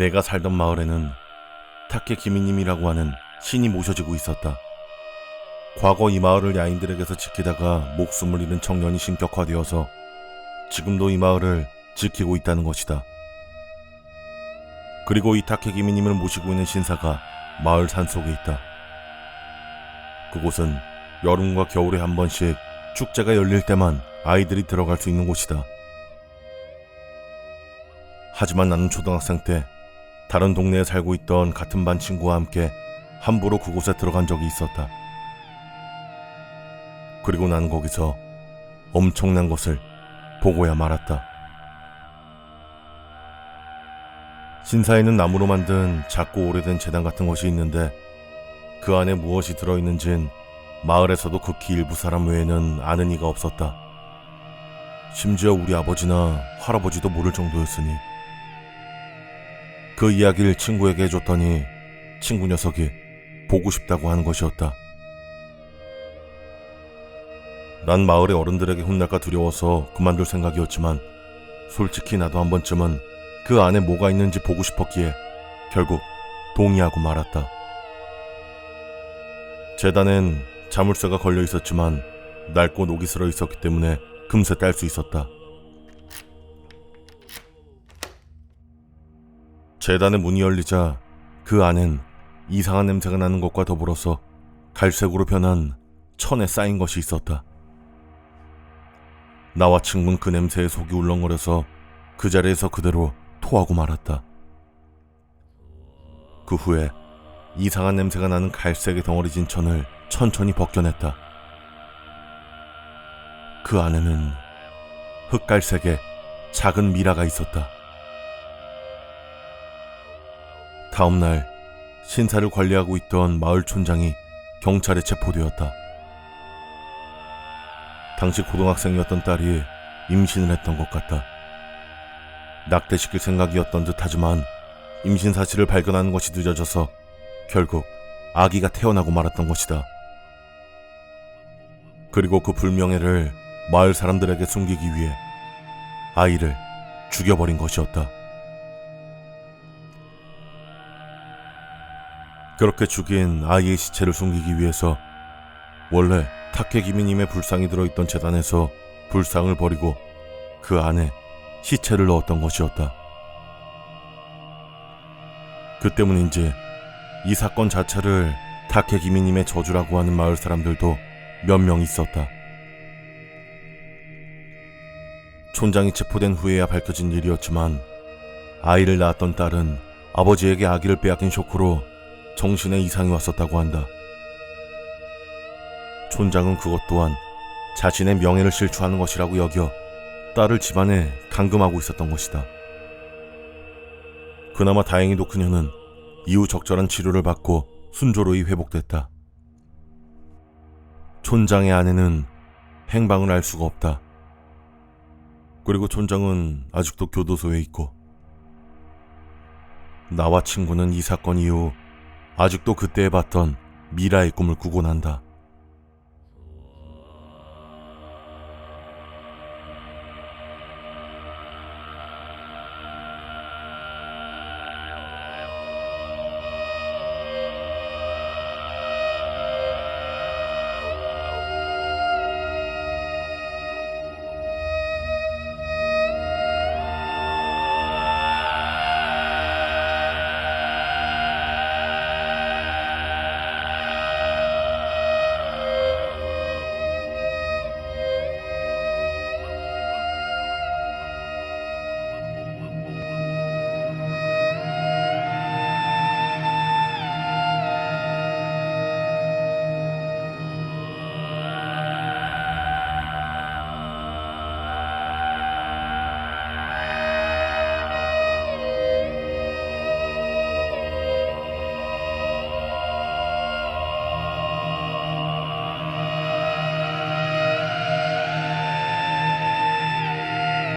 내가 살던 마을에는 타케 기미님이라고 하는 신이 모셔지고 있었다. 과거 이 마을을 야인들에게서 지키다가 목숨을 잃은 청년이 신격화되어서 지금도 이 마을을 지키고 있다는 것이다. 그리고 이 타케 기미님을 모시고 있는 신사가 마을 산속에 있다. 그곳은 여름과 겨울에 한 번씩 축제가 열릴 때만 아이들이 들어갈 수 있는 곳이다. 하지만 나는 초등학생 때 다른 동네에 살고 있던 같은 반 친구와 함께 함부로 그곳에 들어간 적이 있었다. 그리고 나는 거기서 엄청난 것을 보고야 말았다. 신사에는 나무로 만든 작고 오래된 재단 같은 것이 있는데 그 안에 무엇이 들어있는진 마을에서도 극히 일부 사람 외에는 아는 이가 없었다. 심지어 우리 아버지나 할아버지도 모를 정도였으니 그 이야기를 친구에게 해줬더니 친구 녀석이 보고 싶다고 하는 것이었다. 난 마을의 어른들에게 혼날까 두려워서 그만둘 생각이었지만 솔직히 나도 한 번쯤은 그 안에 뭐가 있는지 보고 싶었기에 결국 동의하고 말았다. 재단엔 자물쇠가 걸려 있었지만 낡고 녹이 슬어 있었기 때문에 금세 딸 수 있었다. 재단의 문이 열리자 그 안엔 이상한 냄새가 나는 것과 더불어서 갈색으로 변한 천에 쌓인 것이 있었다. 나와 친구는 그 냄새에 속이 울렁거려서 그 자리에서 그대로 토하고 말았다. 그 후에 이상한 냄새가 나는 갈색의 덩어리진 천을 천천히 벗겨냈다. 그 안에는 흑갈색의 작은 미라가 있었다. 다음 날 신사를 관리하고 있던 마을 촌장이 경찰에 체포되었다. 당시 고등학생이었던 딸이 임신을 했던 것 같다. 낙태시킬 생각이었던 듯 하지만 임신 사실을 발견하는 것이 늦어져서 결국 아기가 태어나고 말았던 것이다. 그리고 그 불명예를 마을 사람들에게 숨기기 위해 아이를 죽여버린 것이었다. 그렇게 죽인 아이의 시체를 숨기기 위해서 원래 타케 기미님의 불상이 들어있던 재단에서 불상을 버리고 그 안에 시체를 넣었던 것이었다. 그 때문인지 이 사건 자체를 타케 기미님의 저주라고 하는 마을 사람들도 몇 명 있었다. 촌장이 체포된 후에야 밝혀진 일이었지만 아이를 낳았던 딸은 아버지에게 아기를 빼앗긴 쇼크로 정신에 이상이 왔었다고 한다. 촌장은 그것 또한 자신의 명예를 실추하는 것이라고 여겨 딸을 집안에 감금하고 있었던 것이다. 그나마 다행히도 그녀는 이후 적절한 치료를 받고 순조로이 회복됐다. 촌장의 아내는 행방을 알 수가 없다. 그리고 촌장은 아직도 교도소에 있고 나와 친구는 이 사건 이후 아직도 그때 봤던 미라의 꿈을 꾸곤 한다.